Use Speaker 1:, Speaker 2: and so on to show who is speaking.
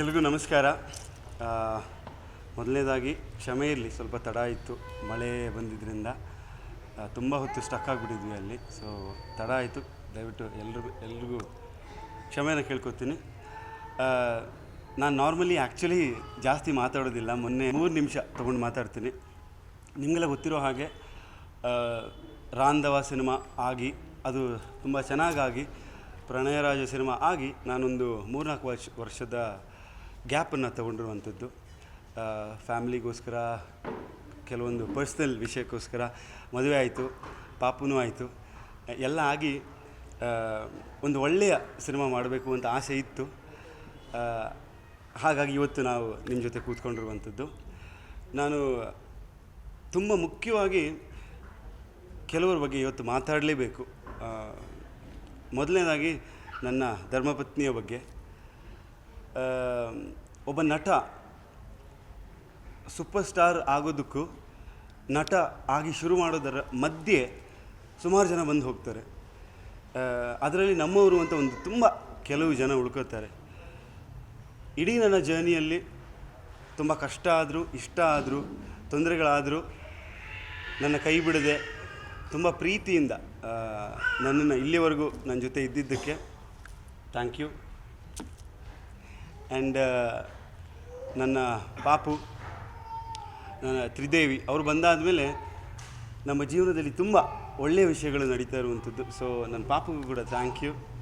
Speaker 1: ಎಲ್ರಿಗೂ ನಮಸ್ಕಾರ. ಮೊದಲನೇದಾಗಿ ಕ್ಷಮೆ ಇರಲಿ, ಸ್ವಲ್ಪ ತಡ ಆಯಿತು ಮಳೆ ಬಂದಿದ್ದರಿಂದ ತುಂಬ ಹೊತ್ತು ಸ್ಟಕ್ ಆಗಿಬಿಟ್ಟಿದ್ವಿ ಅಲ್ಲಿ ಸೊ ತಡ ಆಯಿತು. ದಯವಿಟ್ಟು ಎಲ್ರಿಗೂ ಎಲ್ರಿಗೂ ಕ್ಷಮೆನ ಕೇಳ್ಕೊತೀನಿ. ನಾನು ನಾರ್ಮಲಿ ಆ್ಯಕ್ಚುಲಿ ಜಾಸ್ತಿ ಮಾತಾಡೋದಿಲ್ಲ, ಮೊನ್ನೆ ಮೂರು ನಿಮಿಷ ತೊಗೊಂಡು ಮಾತಾಡ್ತೀನಿ. ನಿಮಗೆಲ್ಲ ಗೊತ್ತಿರೋ ಹಾಗೆ ರಾಂಧವ ಸಿನಿಮಾ ಆಗಿ, ಅದು ತುಂಬ ಚೆನ್ನಾಗಾಗಿ, ಪ್ರಣಯರಾಜ ಸಿನಿಮಾ ಆಗಿ ನಾನೊಂದು ಮೂರ್ನಾಲ್ಕು ವರ್ಷ, ವರ್ಷದ ಗ್ಯಾಪನ್ನು ತಗೊಂಡಿರುವಂಥದ್ದು. ಫ್ಯಾಮ್ಲಿಗೋಸ್ಕರ, ಕೆಲವೊಂದು ಪರ್ಸ್ನಲ್ ವಿಷಯಕ್ಕೋಸ್ಕರ ಮದುವೆ ಆಯಿತು, ಪಾಪುನೂ ಆಯಿತು. ಎಲ್ಲ ಆಗಿ ಒಂದು ಒಳ್ಳೆಯ ಸಿನಿಮಾ ಮಾಡಬೇಕು ಅಂತ ಆಸೆ ಇತ್ತು. ಹಾಗಾಗಿ ಇವತ್ತು ನಾವು ನಿಮ್ಮ ಜೊತೆ ಕೂತ್ಕೊಂಡಿರುವಂಥದ್ದು. ನಾನು ತುಂಬ ಮುಖ್ಯವಾಗಿ ಕೆಲವರ ಬಗ್ಗೆ ಇವತ್ತು ಮಾತಾಡಲೇಬೇಕು. ಮೊದಲನೇದಾಗಿ ನನ್ನ ಧರ್ಮಪತ್ನಿಯ ಬಗ್ಗೆ. ಒಬ್ಬ ನಟ, ಸೂಪರ್ ಸ್ಟಾರ್ ಆಗೋದಕ್ಕೂ ನಟ ಆಗಿ ಶುರು ಮಾಡೋದರ ಮಧ್ಯೆ ಸುಮಾರು ಜನ ಬಂದು ಹೋಗ್ತಾರೆ. ಅದರಲ್ಲಿ ನಮ್ಮವರು ಅಂತ ಒಂದು ತುಂಬ ಕೆಲವು ಜನ ಉಳ್ಕೋತಾರೆ ಇಡೀ ನನ್ನ ಜರ್ನಿಯಲ್ಲಿ ತುಂಬ ಕಷ್ಟ ಆದರೂ, ಇಷ್ಟ ಆದರೂ, ತೊಂದರೆಗಳಾದರೂ ನನ್ನ ಕೈ ಬಿಡದೆ ತುಂಬ ಪ್ರೀತಿಯಿಂದ ನನ್ನನ್ನು ಇಲ್ಲಿವರೆಗೂ ನನ್ನ ಜೊತೆ ಇದ್ದಿದ್ದಕ್ಕೆ ಥ್ಯಾಂಕ್ ಯು. ಆ್ಯಂಡ್ ನನ್ನ ಪಾಪು ನನ್ನ ತ್ರಿದೇವಿ, ಅವರು ಬಂದಾದ ಮೇಲೆ ನಮ್ಮ ಜೀವನದಲ್ಲಿ ತುಂಬ ಒಳ್ಳೆಯ ವಿಷಯಗಳು ನಡೀತಾ ಇರುವಂಥದ್ದು. ಸೊ ನನ್ನ ಪಾಪುಗೂ ಕೂಡ ಥ್ಯಾಂಕ್ ಯು